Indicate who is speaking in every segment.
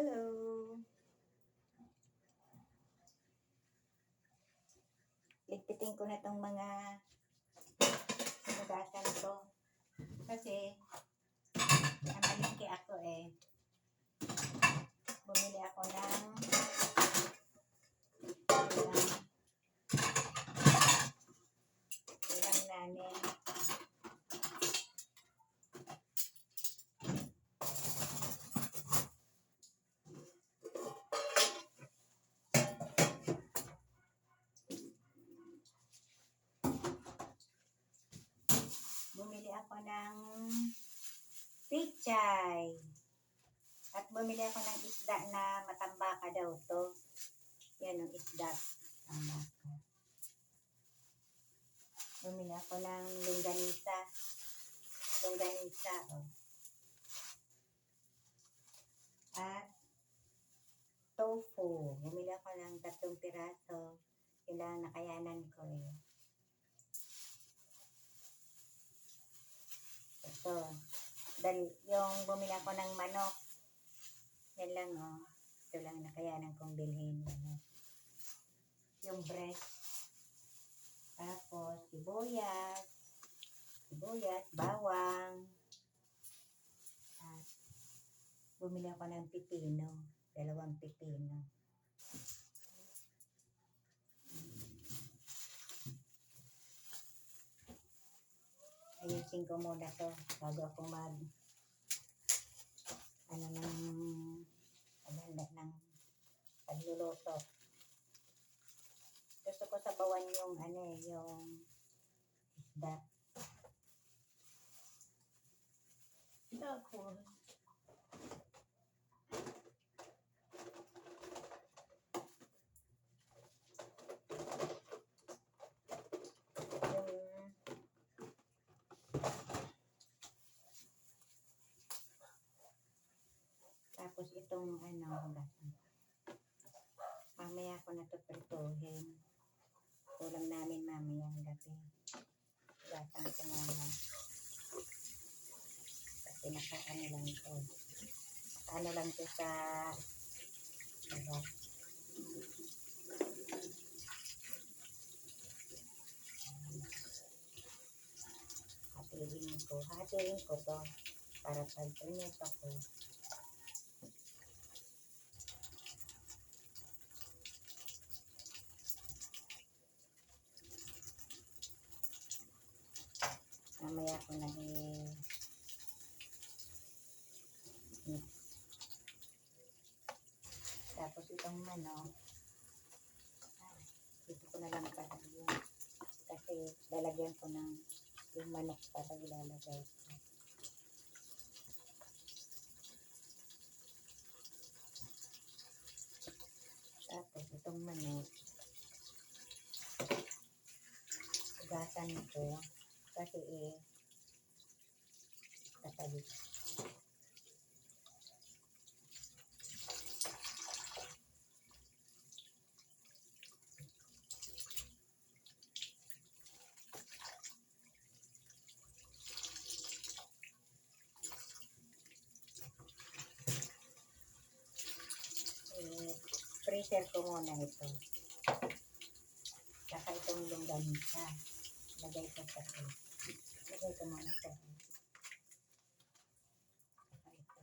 Speaker 1: Hello. Ligpitin ko na tong mga nagatan ko. Kasi, namalingki ako eh. Bumili ako ng ulam. Ulam namin. Bumili ako ng pichay. At bumili ako ng isda na matambaka daw to. Yan ang isda. Tambaka. Bumili ako ng longganisa. Longganisa, oh. At tofu. Bumili ako ng tatlong piraso. Kailangan nakayanan ko eh. Ito. Dahil yung bumili ako ng manok. Yan lang, oh. Ito lang nakayanan kong bilhin. Ano. Yung breast. Tapos, sibuyas. Sibuyas, bawang. At bumili ako ng pipino. Dalawang pipino. Ayusin ko muna to bago ako mag ano ng paghanda ng pagluluto. Gusto ko sabawan yung ano eh, yung isda. Tapos, yung Tapos itong ano, hugasan. Mamaya ko na ito prituhin. Ulam namin mamaya ang gabi. Hugasan ko muna. Kasi naka ano lang ito. Ano lang ito sa hugas. Hatiin ko. Hatiin ko to para pag pinito ko. Mamaya ko na i- mix. Tapos itong manok, ah, dito ko na lang palagyan. Kasi lalagyan ko ng yung manok para ilalagay ko. Tapos itong manok, ugasan ko kasi eh, katabi. Eh, freezer ko muna ito. Saka itong longganisa. Lagay ko sa freezer. Lagay ko muna sa freezer. Saka ito.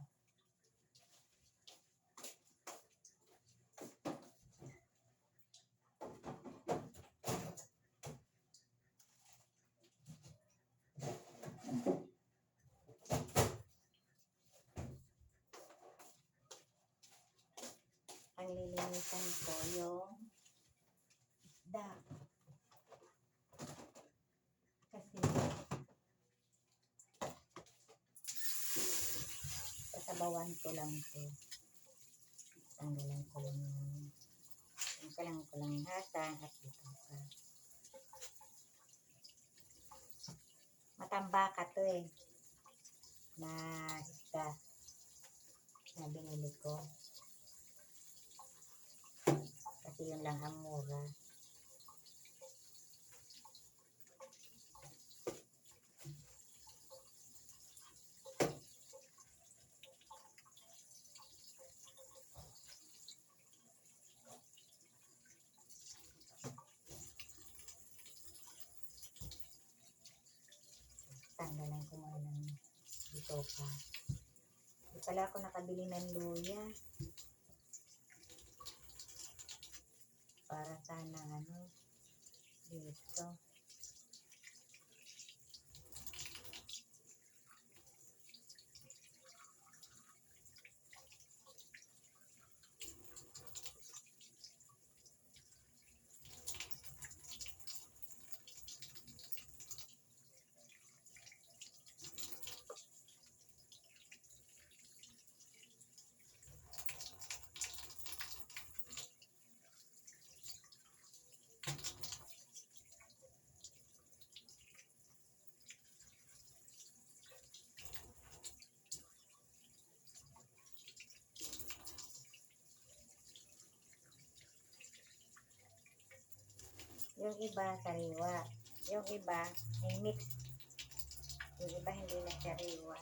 Speaker 1: Ang lilinisan ko yung isda. Kasi sasabawan ko lang ito. Tanggalan ko lang kalang ko lang hasa at dito pa. Matambaka to eh. Na isda na binili ko. Kasi yun lang ang mura. tanggalan ko muna ng ito pa. Di pala ako nakabili ng luya. Para sana ano, dito. Yung iba sariwa. Yung iba may mix. Yung iba hindi na sariwa.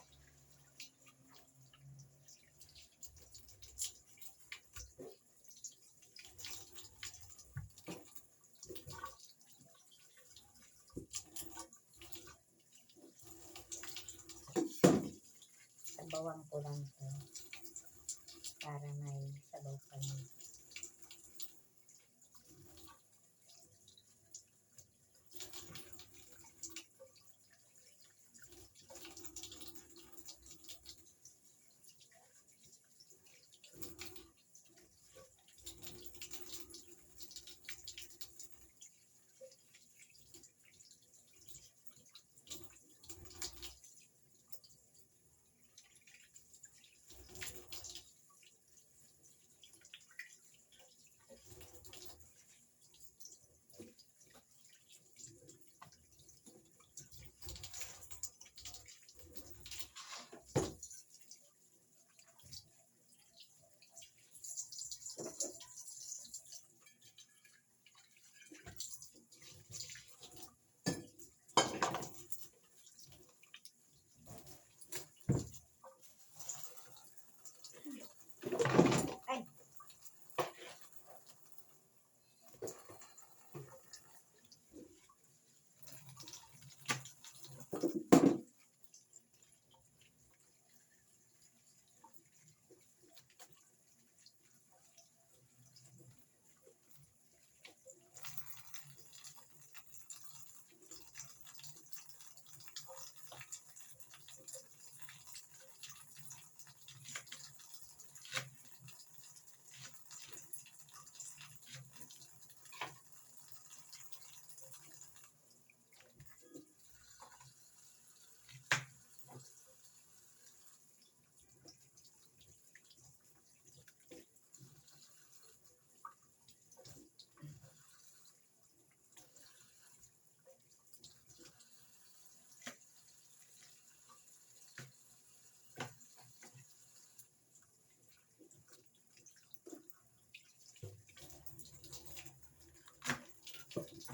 Speaker 1: Sabawang ko lang to. Para may sabaw. Ay!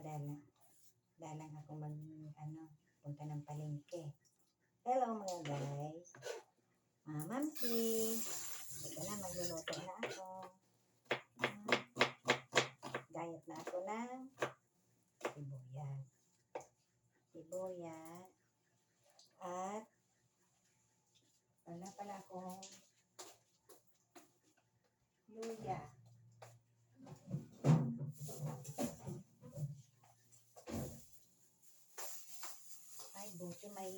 Speaker 1: Madala. Dalang ako mag, ano, punta ng palengke. Hello mga guys. Mga mamsi. Ito na, magluluto na ako. Ah, Gayat na ako ng sibuyas. Sibuyas. At wala pala akong luya. Buti may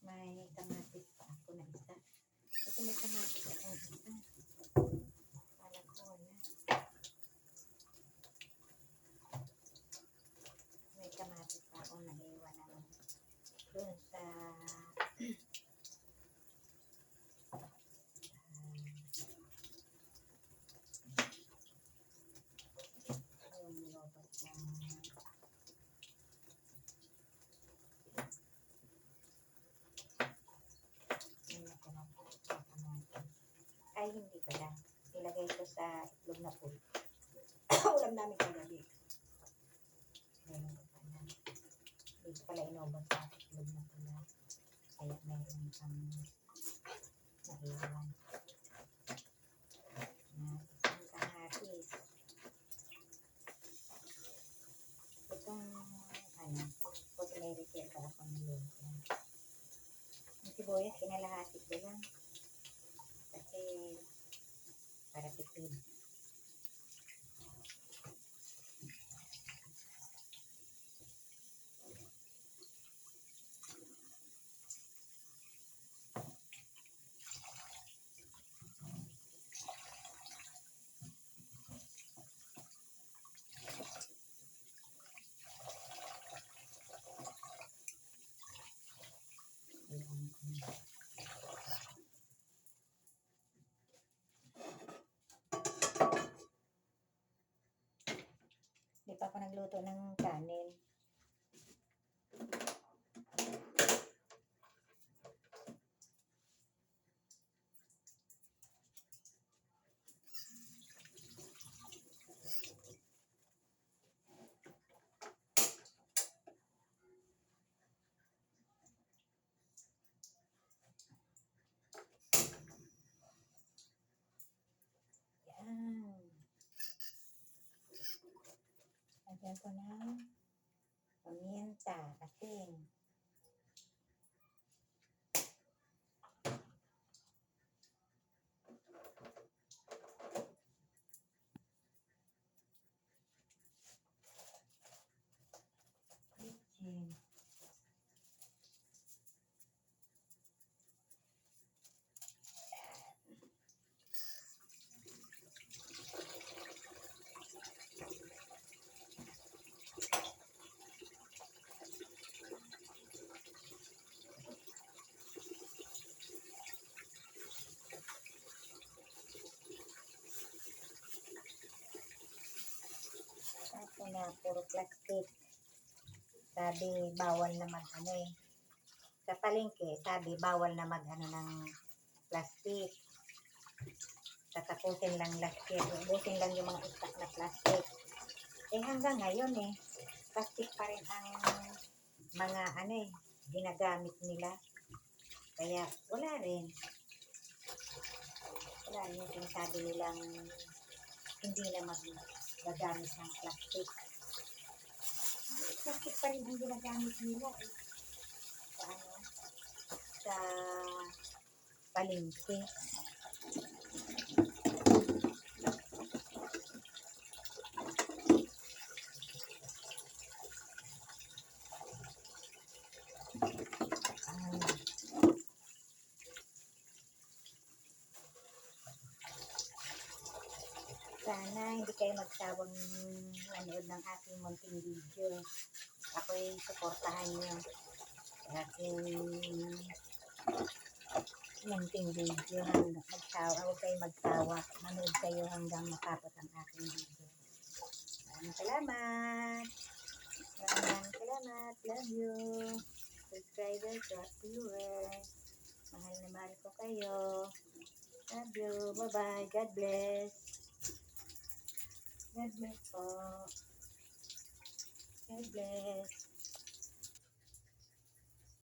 Speaker 1: may kamatis pa ako na isa. Kasi may kamatis ako na isa. Pala. Ilagay ko sa itlog na po. Ulam namin kagabi. Meron pala. Hindi ko pala inobos sa itlog na pula. Kaya meron pang naiwan. Na isang kahati. Itong ano, pag may repair pa ako ng lumpia. Yung sibuyas, kinalahati ko lang. Kasi para ดี๋ยวก่อนนะผมมีอันจ่ากับเต้ na, puro plastic. Sabi, bawal na mag ano eh. Sa palengke, sabi, bawal na mag ano ng plastic. Tatapusin lang last year. Ubusin lang yung mga stock na plastic. Eh hanggang ngayon eh, plastic pa rin ang mga ano eh, ginagamit nila. Kaya wala rin. Wala rin yung sinasabi nilang hindi na magagamit ng plastic. Plastic pa rin ang ginagamit nila eh. Sa ano? Sa palengke. Sana hindi kayo magsawang manood ng aking munting video. Ako'y suportahan niyo sa aking munting video. Hanggang magsawa, huwag kayo magsawa. Manood kayo hanggang matapos ang aking video. Maraming salamat. Maraming salamat. Love you. Subscribers, at viewers. Mahal na mahal ko kayo. Love you. Bye-bye. God bless. God bless po. God bless.